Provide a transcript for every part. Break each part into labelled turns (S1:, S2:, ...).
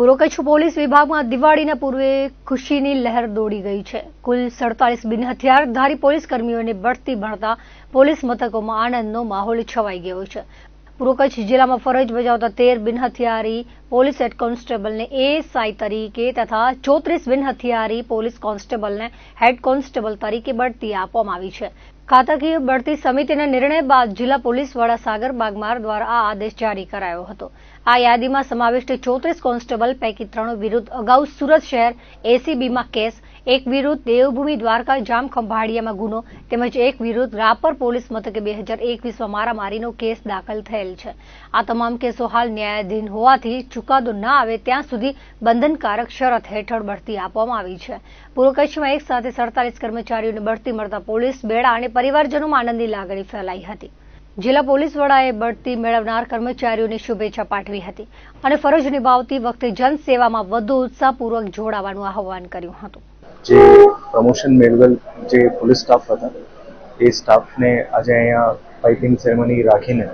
S1: પૂર્વ કચ્છ પોલીસ વિભાગમાં દિવાળીના પૂર્વે ખુશીની લહેર દોડી ગઈ છે. કુલ સડતાલીસ બિન હથિયારધારી પોલીસ કર્મીઓને બઢતી ભણતા પોલીસ મથકોમાં આનંદનો માહોલ છવાઈ ગયો છે. પૂર્વ કચ્છ જિલ્લામાં ફરજ બજાવતા તેર બિન હથિયારી પોલીસ હેડ કોન્સ્ટેબલને એએસઆઈ તરીકે તથા ચોત્રીસ બિન હથિયારી પોલીસ કોન્સ્ટેબલને હેડ કોન્સ્ટેબલ તરીકે બઢતી આપવામાં આવી છે. ખાતાકીય બઢતી સમિતિના નિર્ણય બાદ જિલ્લા પોલીસ વડા સાગર બાગમાર દ્વારા આ આદેશ જારી કરાયો હતો. આ યાદીમાં સમાવિષ્ટ ચોત્રીસ કોન્સ્ટેબલ પૈકી ત્રણ વિરુદ્ધ અગાઉ સુરત શહેર એસીબીમાં કેસ એક વિરુદ્ધ દેવભૂમિ દ્વારકા જામ ખંભાળિયામાં ગુનો તેમજ એક વિરુદ્ધ રાપર પોલીસ મથકે બે હજાર એકવીસમાં મારામારીનો કેસ દાખલ થયેલ છે. આ તમામ કેસો હાલ ન્યાયાધીન હોવાથી ચુકાદો ના આવે ત્યાં સુધી બંધનકારક શરત હેઠળ બઢતી આપવામાં આવી છે. પૂર્વ કચ્છમાં એક સાથે સડતાલીસ કર્મચારીઓને બઢતી મળતા પોલીસ, બેડા અને પરિવારજનોમાં આનંદની લાગણી ફેલાઈ હતી. જિલ્લા પોલીસ વડાએ બઢતી મેળવનાર કર્મચારીઓને શુભેચ્છા પાઠવી હતી અને ફરજ નિભાવતી વખતે જનસેવામાં વધુ ઉત્સાહપૂર્વક જોડાવાનું આહવાન કર્યું હતું.
S2: જે પ્રમોશન મેળવેલ જે પોલીસ સ્ટાફ હતા, એ સ્ટાફને આજે અહીંયા પાઇપિંગ સેરેમની રાખીને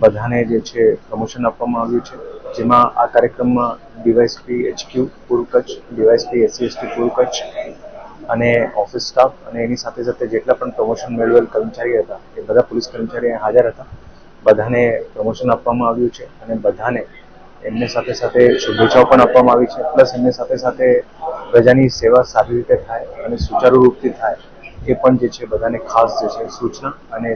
S2: બધાને જે છે પ્રમોશન આપવામાં આવ્યું છે. જેમાં આ કાર્યક્રમમાં ડીવાયસપી એચક્યુ પૂર્વ કચ્છ, ડીવાયસપી એસસી એસટી પૂર્વ કચ્છ અને ઓફિસ સ્ટાફ અને એની સાથે સાથે જેટલા પણ પ્રમોશન મેળવેલ કર્મચારી હતા, એ બધા પોલીસ કર્મચારી હાજર હતા. બધાને પ્રમોશન આપવામાં આવ્યું છે અને બધાને એમને સાથે સાથે શુભેચ્છાઓ પણ આપવામાં આવી છે. પ્લસ એમની સાથે સાથે પ્રજાની સેવા સારી રીતે થાય અને સુચારુ રૂપથી થાય, એ પણ જે છે બધાને ખાસ જે છે સૂચના અને